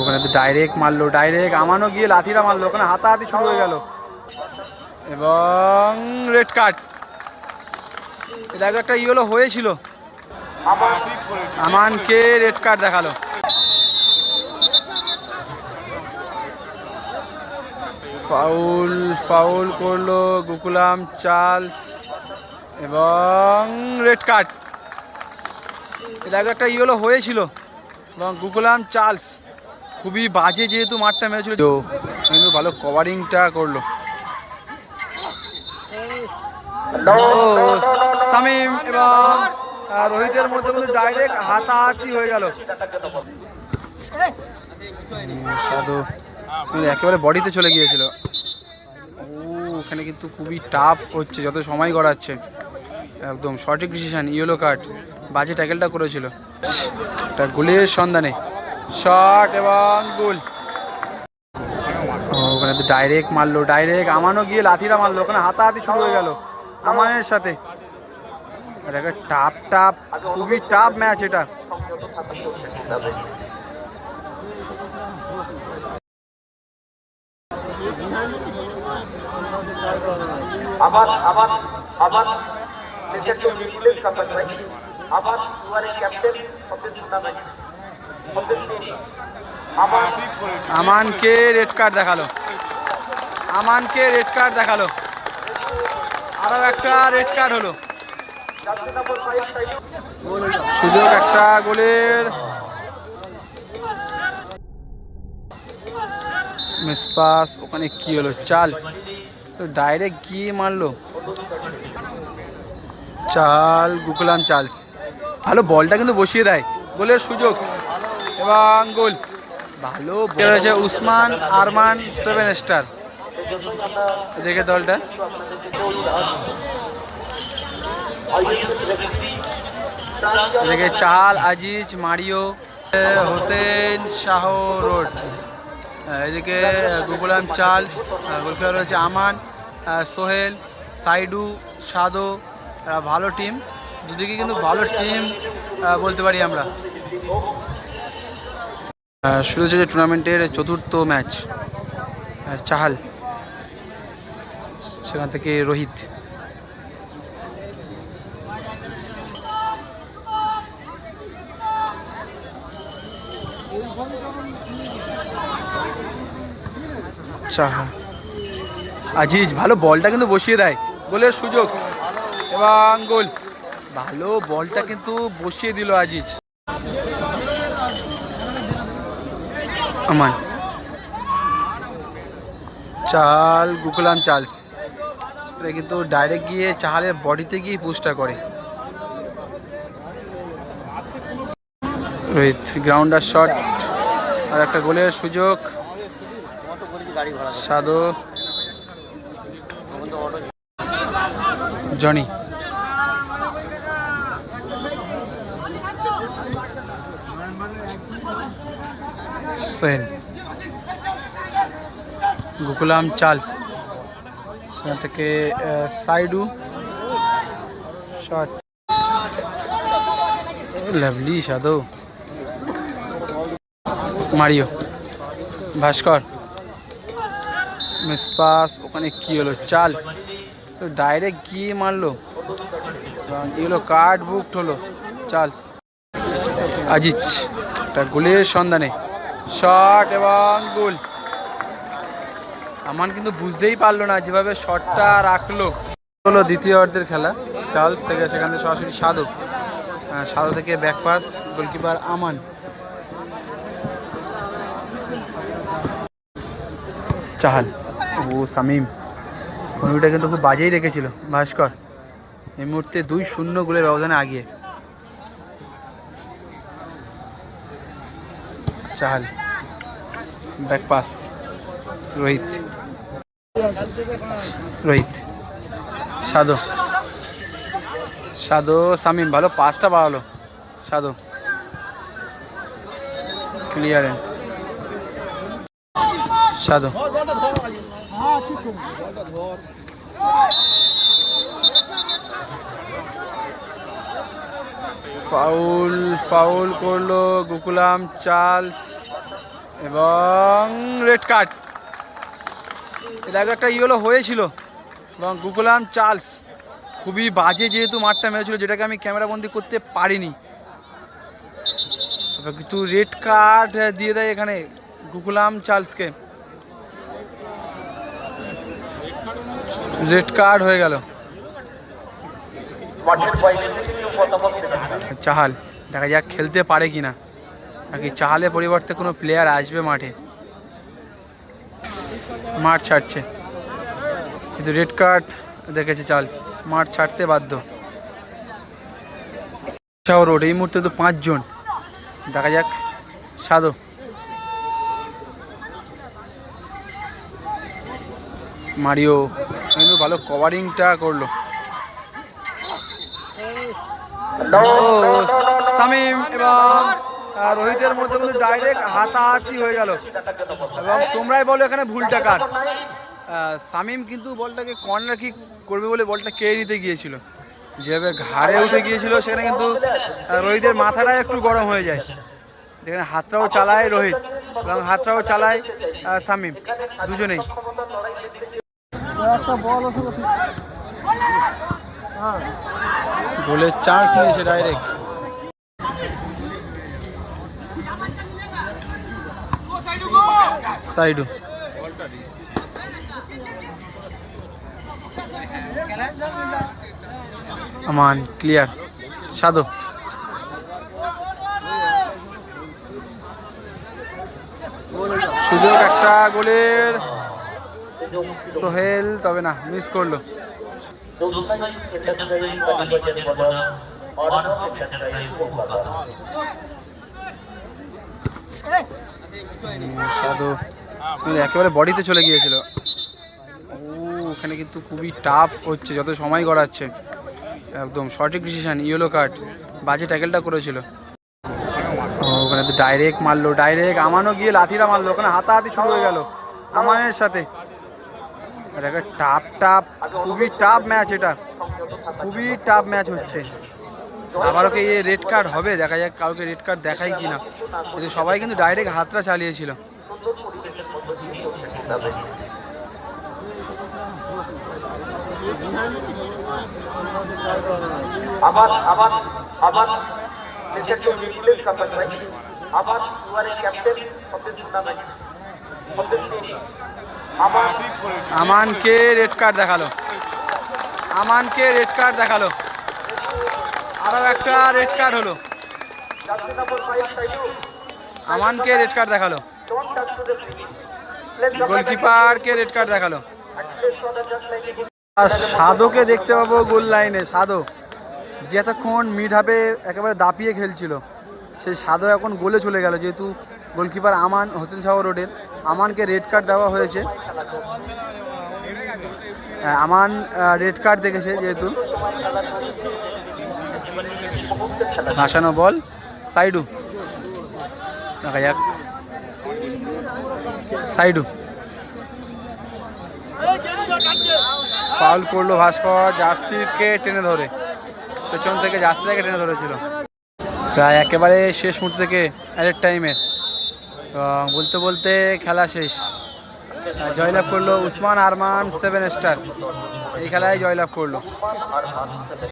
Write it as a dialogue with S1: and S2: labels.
S1: ওখানে তো ডাইরেক্ট মারলো ডাইরেক্ট আমানও গিয়ে লাথিটা মারলো, ওখানে হাতাহাতি শুরু হয়ে গেল। এবং রেড কার্ড এটা একটা ইয়েলো হয়েছিল। আমানকে রেড কার্ড দেখাল। ফাউল ফাউল করল গোকুলাম, চার্লস, এবং রেড কার্ড এটা একটা ইয়েলো হয়েছিল। এবং গুগলাম চার্লস খুবই বাজে যেহেতু মাঠটা মেরেছিল। তো কিন্তু ভালো কভারিংটা করল। সামিম এবং রোহিতের মধ্যে কিন্তু ডাইরেক্ট হাতাহাতি হয়ে গেল। সাধু। কিন্তু একেবারে বডিতে চলে গিয়েছিল। ও ওখানে কিন্তু খুবই টাফ হচ্ছে যত সময় গড়াচ্ছে। একদম সঠিক ডিসিশন ইয়েলো কার্ড বাজে ট্যাকেলটা করেছিল। একটা গোলের সন্ধানে। শট এবং গোল। ওখানে তো ডাইরেক্ট মারলো ডাইরেক্ট আমানও গিয়ে লাথিটা মারলো, ওখানে হাতাহাতি শুরু হয়ে গেল আমানের সাথে। টাপ টাপ খুবই টাফ ম্যাচ এটা।
S2: আবার আবার আবার you are captain of of
S1: আমানকে red card দেখাল। আমানকে রেড কার্ড দেখাল। আরও একটা রেড কার্ড হলো। সুযোগ একটা গোলের। মিসপাস ওখানে কি হলো? চার্লস। তো ডাইরেক্ট গিয়ে মারলো। চাল, গুকুলাম চার্লস। ভালো বলটা কিন্তু বসিয়ে দেয়। গোলের সুযোগ। এবং গোল। ভালো রয়েছে উসমান আরমান সেভেন স্টার। দেখে দলটা। এদিকে চাহাল আজিজ, মারিও, হোসেন শাহ রোড। এদিকে গুগুলাম চার্লস গোলকিপার রয়েছে আমান সোহেল, সাইডু, সাদো ভালো টিম। দুদিকে কিন্তু ভালো টিম বলতে পারি আমরা। শুরু হচ্ছে টুর্নামেন্টের চতুর্থ ম্যাচ চাহাল। সেখান থেকে রোহিত। আজিজ, ভালো বলটা কিন্তু বসিয়ে দেয়। গোলের সুযোগ। এবং গোল। ভালো বলটা কিন্তু বসিয়ে দিল আজিজ। আমান চাল গুকুলাম চার্লস এটা কিন্তু ডাইরেক্ট গিয়ে চালের বডিতে গিয়ে পুশটা করে। রোহিত গ্রাউন্ডার শট আর একটা গোলের সুযোগ। সাদো জনি সেন গোকুলাম চার্লস। সেখান থেকে সাইডু। শট। Lovely সাদো Mario. ভাস্কর। মিসপাস ওখানে কী হলো? চার্লস। তো ডাইরেক্ট গিয়ে মারলো। এগুলো কার্ড বুকড হলো, চার্লস। আজিজ একটা গোলের সন্ধানে। শট এবং গোল। আমান কিন্তু বুঝতেই পারল না যেভাবে শটটা রাখল। হলো দ্বিতীয় অর্ধের খেলা। চার্লস থেকে সেখান সরাসরি সাধু আহ, সাধু থেকে back pass goalkeeper Aman. Chahal. ও সামিম। কিন্তু খুব বাজেই রেখেছিল ভাস্কর। এই মুহূর্তে দুই শূন্য গোলের ব্যবধানে আগিয়ে। চাহাল। Back pass. রোহিত। রোহিত। সাধু। সাধু সামিম ভালো পাসটা বাড়ালো। সাধু। ক্লিয়ারেন্স। সাধু। ফাউল ফাউল করল গোকুলাম, চার্লস এবং রেড কার্ড। এটা একটা ইয়েলো হয়েছিল। এবং গোকুলাম, চার্লস, খুবই বাজে যেহেতু মাঠটা মেরেছিল, যেটাকে আমি ক্যামেরাবন্দি করতে পারিনি। কিন্তু রেড কার্ড দিয়ে দেয় এখানে গোকুলাম, চার্লসকে। রেড কার্ড হয়ে গেল। চাহাল। দেখা যাক খেলতে পারে কি না নাকি চাহালের পরিবর্তে কোনো প্লেয়ার আসবে মাঠে? মাঠ ছাড়ছে। কিন্তু রেড কার্ড দেখেছে চার্লস। মাঠ ছাড়তে বাধ্য। শাহ রোড এই মুহূর্তে তো পাঁচজন। দেখা যাক। সাদো মারিও। কিন্তু ভালো কভারিংটা করল। সামিম এবং রোহিতের মধ্যে কিন্তু ডাইরেক্ট হাতাহাতি হয়ে গেল। এবং তোমরাই বলো এখানে ভুলটা কার। সামিম কিন্তু বলটাকে কর্নার কিক করবে বলে বলটা কেড়ে নিতে গিয়েছিল? যেভাবে ঘাড়ে উঠে গিয়েছিল, সেখানে কিন্তু রোহিতের মাথাটা একটু গরম হয়ে যায়। যেখানে হাতটাও চালায় রোহিত এবং হাতটাও চালায় সামিম। দুজনেই। গোলের চান্স নিয়েছে ডাইরেক্ট সাইডু আমান ক্লিয়ার সাধু সুযোগ একটা গোলের। সোহেল, তবে না মিস করল। একেবারে বডিতে চলে গিয়েছিল। ও, ওখানে কিন্তু খুবই টাফ হচ্ছে, যত সময় গড়াচ্ছে। একদম সঠিক ডিসিশন ইয়েলো কার্ড বাজে ট্যাকেলটা করেছিল। ওখানে তো ডাইরেক্ট মারলো ডাইরেক্ট আমানও গিয়ে লাথিটা মারলো, ওখানে হাতাহাতি শুরু হয়ে গেল। আমানের সাথে। একটা টাফ টাফ খুবই টাফ ম্যাচ এটা। খুবই টাফ ম্যাচ হচ্ছে। আবারও কি এই রেড কার্ড হবে? দেখা যাক কাউকে রেড কার্ড দেখাই কি না কিন্তু সবাই কিন্তু ডাইরেক্ট হাতটা চালিয়েছিল।
S2: আবার আবার আবার আবার
S1: আমানকে রেড কার্ড দেখাল। আমানকে রেড কার্ড দেখাল। আরও একটা রেড কার্ড হলো।
S2: জার্সি নাম্বার 5 সাইডু
S1: আমানকে রেড কার্ড দেখাল। গোলকিপারকে রেড কার্ড দেখাল। সাধোকে দেখতে পাবো গোল লাইনে। সাধো যে এতক্ষণ মিড হাফে একেবারে দাপিয়ে খেলছিল, সেই সাধো এখন গোলে চলে গেল, যেহেতু গোলকিপার আমান হোসেন শাহ রোডের। আমানকে রেড কার্ড দেওয়া হয়েছে। হ্যাঁ, আমান রেড কার্ড দেখেছে যেহেতু। ভাসানো বল সাইডু। দেখা যাক। সাইডু। ফাউল করল ভাস্কর জার্সিকে টেনে ধরে। পেছন থেকে জার্সিটাকে টেনে ধরেছিল। প্রায় একেবারে শেষ মুহূর্ত থেকে অ্যাডের টাইমে। বলতে বলতে খেলা শেষ। জয়লাভ করল উসমান আরমান সেভেন স্টার এই খেলায় জয়লাভ করল।